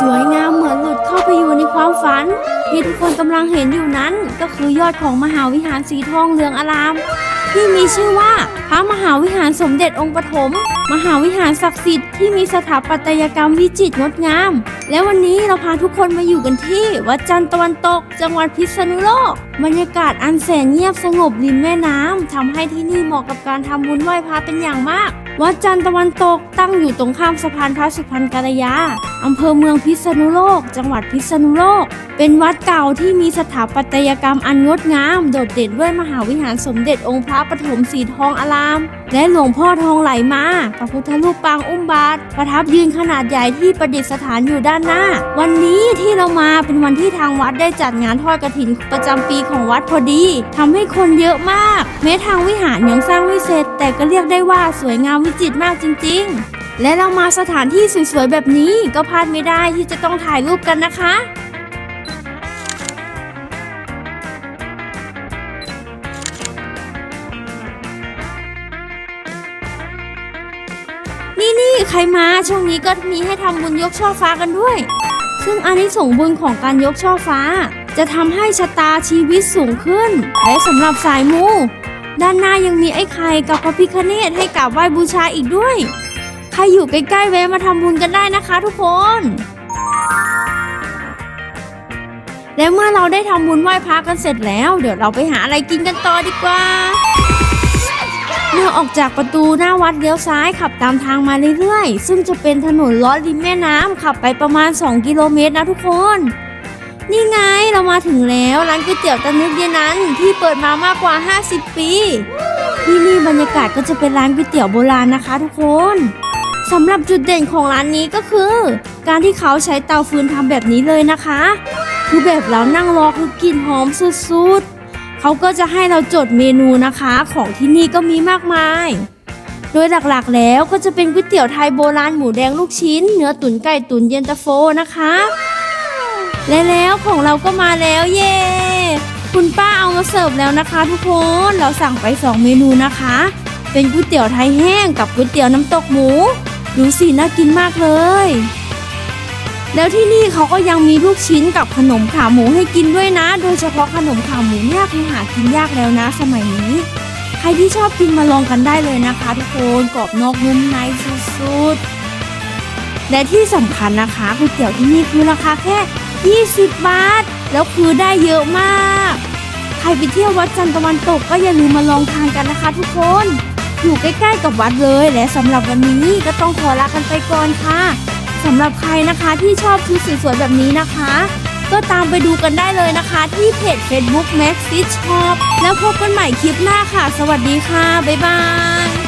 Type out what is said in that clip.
สวยงามเหมือนหลุดเข้าไปอยู่ในความฝัน ที่ทุกคนกำลังเห็นอยู่นั้น ก็คือยอดของมหาวิหารสีทองเหลืองอาราม ที่มีชื่อว่าพระมหาวิหารสมเด็จองค์ปฐมมหาวิหารศักดิ์สิทธิ์ที่มีสถาปัตยกรรมวิจิตรงดงาม และวันนี้เราพาทุกคนมาอยู่กันที่ วัดจันทร์ตะวันตก จังหวัดพิษณุโลก บรรยากาศอันแสนเงียบสงบริมแม่น้ำทำให้ที่นี่เหมาะกับการทำบุญไหว้พระเป็นอย่างมาก วัดจันทร์ตะวันตกตั้งอยู่ตรงข้ามสะพานพระสุพรรณกัลยาอำเภอเมืองพิษณุโลก จังหวัดพิษณุโลก เป็นวัดเก่าที่มีสถาปัตยกรรมอันงดงาม โดดเด่นด้วยมหาวิหารสมเด็จองค์พระปฐมสีทองอาราม และหลวงพ่อทองไหลมา พระพุทธรูปปางอุ้มบาท ประทับยืนขนาดใหญ่ที่ประดิษฐานอยู่ด้านหน้า วันนี้ที่เรามาเป็นวันที่ทางวัดได้จัดงานทอดกระถินประจำปีของวัดพอดีทำให้คนเยอะมาก แม้ทางวิหารยังสร้างไม่เสร็จ แต่ก็เรียกได้ว่าสวยงามวิจิตรมากจริง ๆและเรามาสถานที่สวยๆแบบนี้ก็พลาดไม่ได้ที่จะต้องถ่ายรูปกันนะคะ นี่นี่ใครมาช่วงนี้ก็มีให้ทำบุญยกช่อฟ้ากันด้วย ซึ่งอานิสงส์บุญของการยกช่อฟ้า จะทำให้ชะตาชีวิตสูงขึ้น และสำหรับสายมู ด้านหน้ายังมีไอ้ไข่กับพระพิคเนตให้กราบไหว้บูชาอีกด้วย ใครอยู่ใกล้ๆแวะมาทำบุญกันได้นะคะทุกคน และเมื่อเราได้ทำบุญไหว้พระกันเสร็จแล้ว เดี๋ยวเราไปหาอะไรกินกันต่อดีกว่า เมื่อออกจากประตูหน้าวัดเลี้ยวซ้ายขับตามทางมาเรื่อยๆ ซึ่งจะเป็นถนนล้อริมแม่น้ำขับไปประมาณ 2 กิโลเมตรนะทุกคน นี่ไงเรามาถึงแล้วร้านก๋วยเตี๋ยวตะนึกเยนั้น ที่เปิดมามากกว่า 50 ปี ที่นี่บรรยากาศก็จะเป็นร้านก๋วยเตี๋ยวโบราณนะคะทุกคนสำหรับจุดเด่นของร้านนี้ก็คือ การที่เขาใช้เตาฟืนทำแบบนี้เลยนะคะ คือแบบเรานั่งรอคือกลิ่นหอมสุด เขาก็จะให้เราจดเมนูนะคะของที่นี่ก็มีมากมาย โดยหลักๆแล้วก็จะเป็นก๋วยเตี๋ยวไทยโบราณหมูแดงลูกชิ้น เนื้อตุ๋นไก่ตุ๋นเย็นตาโฟนะคะ และแล้วของเราก็มาแล้วเย่คุณป้าเอามาเสิร์ฟแล้วนะคะ ทุกคนเราสั่งไป 2 เมนูนะคะ เป็นก๋วยเตี๋ยวไทยแห้งกับก๋วยเตี๋ยวน้ำตกหมูดูสิน่ากินมากเลย แล้วที่นี่เขาก็ยังมีลูกชิ้นกับขนมขาหมูให้กินด้วยนะ โดยเฉพาะขนมขาหมูเนี่ยคือหากินยากแล้วนะ สมัยนี้ ใครที่ชอบกินมาลองกันได้เลยนะคะทุกคนกรอบนอกนุ่มในสุดๆ และที่สำคัญนะคะก๋วยเตี๋ยวที่นี่คือราคาแค่ 20 บาท แล้วคือได้เยอะมาก ใครไปเที่ยววัดจันทร์ตะวันตกก็อย่าลืมมาลองทานกันนะคะ ทุกคนอยู่ใกล้ๆกับวัดเลยและสำหรับวันนี้ก็ต้องขอลากันไปก่อนค่ะำหรับใครนะคะที่ชอบชุดสวยๆแบบนี้นะคะ ก็ตามไปดูกันได้เลยนะคะที่เพจ Facebook Max Stitch Shop แล้วพบกันใหม่คลิปหน้าค่ะ สวัสดีค่ะ บ๊ายบาย